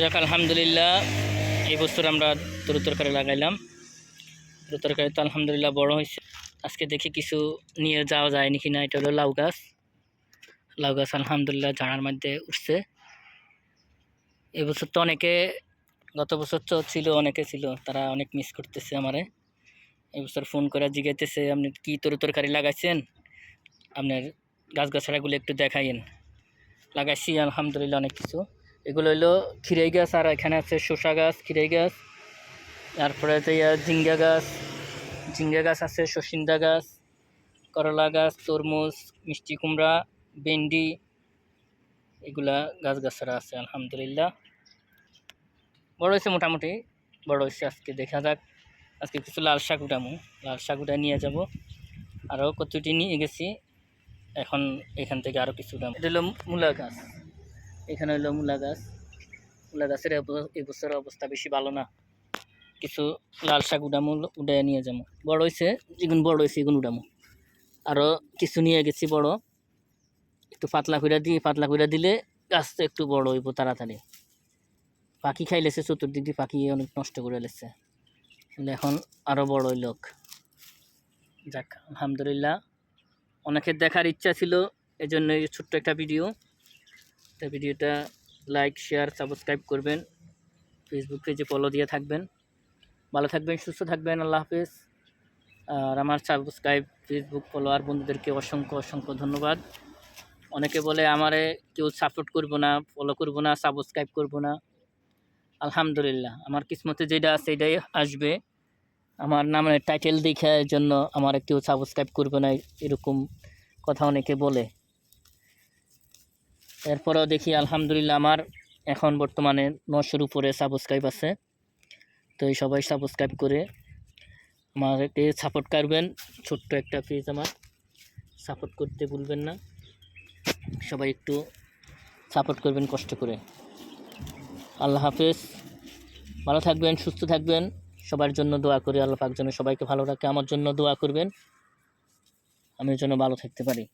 যাক, আলহামদুলিল্লাহ, এই বছর আমরা তরু তরকারি লাগাইলাম। তরু তরকারি তো আলহামদুলিল্লাহ বড় হয়েছে। আজকে দেখি কিছু নিয়ে যাওয়া যায় নাকি না, এটা হলো লাউ গাছ। লাউ গাছ আলহামদুলিল্লাহ ঝাড়ার মধ্যে উঠছে। এবছর তো অনেকে, গত বছর তো ছিল, অনেকে ছিল, তারা অনেক মিস করতেছে আমারে। এবছর ফোন করে জিজ্ঞাইতেছে, আপনি কি তরু তরকারি লাগাইছেন? আপনার গাছ গাছড়াগুলো একটু দেখাইন লাগাইছি, আলহামদুলিল্লাহ অনেক কিছু। এগুলো হলো খিরাই গাছ, আর এখানে আছে শসা গাছ খিরাই গাছ। তারপরে ঝিঙ্গা গাছ ঝিঙ্গা গাছ আছে শসিন্দা গাছ, করলা গাছ, তরমুজ, মিষ্টি কুমড়া, ভেন্ডি, এগুলা গাছ গাছরা আছে, আলহামদুলিল্লাহ। বড় হয়েছে মোটামুটি, বড় হয়েছে আজকে, দেখা যাক। আজকে কিছু লাল শাক উঠামো, লাল শাক উঠা নিয়ে যাব। আরও কতটি নিয়ে গেছি, এখন এখান থেকে আরও কিছু উঠাম। এটা হলো মূলা গাছ। এখানে হলো মূলা গাছ। মূলা গাছের এব- এবছর অবস্থা বেশি ভালো না। কিছু লাল শাক উঠামো উঠে নিয়ে যাব বড় হয়েছে যেগুন বড় হয়েছে এগুন উঠামো আরও কিছু নিয়ে গেছি বড়। একটু পাতলা করে দিয়ে পাতলা করে দিলে গাছটা একটু বড় হইব তাড়াতাড়ি। পাখি খাই লেছে চতুর্দিক দিয়ে পাখি অনেক নষ্ট করে লেছে। তাহলে এখন আরও বড় হইল যাক, আলহামদুলিল্লাহ। অনেকের দেখার ইচ্ছা ছিল এই জন্য ছোট্ট একটা ভিডিও। তো ভিডিওটা লাইক, শেয়ার, সাবস্ক্রাইব করবেন। ফেসবুক পেজে ফলো দিয়ে থাকবেন। ভালো থাকবেন, সুস্থ থাকবেন, আল্লাহ হাফেজ। আর আমার সাবস্ক্রাইব ফেসবুক ফলোয়ার বন্ধুদেরকে অসংখ্য অসংখ্য ধন্যবাদ। অনেকে বলে, আমারে কেউ সাপোর্ট করব না ফলো করব না সাবস্ক্রাইব করব না। আলহামদুলিল্লাহ, আমার কিসমতে যেটা আছে, এটাই আসবে। আমার নামের টাইটেল দেখে জন্য আমার কেউ সাবস্ক্রাইব করবে না, এরকম কথা অনেকে বলে। এরপরেও দেখি আলহামদুলিল্লাহ আমার এখন বর্তমানে নশোর উপরে সাবস্ক্রাইব আছে। তো এই সবাই সাবস্ক্রাইব করে আমাকে সাপোর্ট করবেন। ছোট্ট একটা পেজ আমার। সাপোর্ট করতে ভুলবেন না। সবাই একটু সাপোর্ট করবেন কষ্ট করে। আল্লাহ হাফেজ। ভালো থাকবেন, সুস্থ থাকবেন। সবার জন্য দোয়া করি। আল্লাহ পাক যেন সবাইকে ভালো রাখে। আমার জন্য দোয়া করবেন। আমি যেন ভালো থাকতে পারি।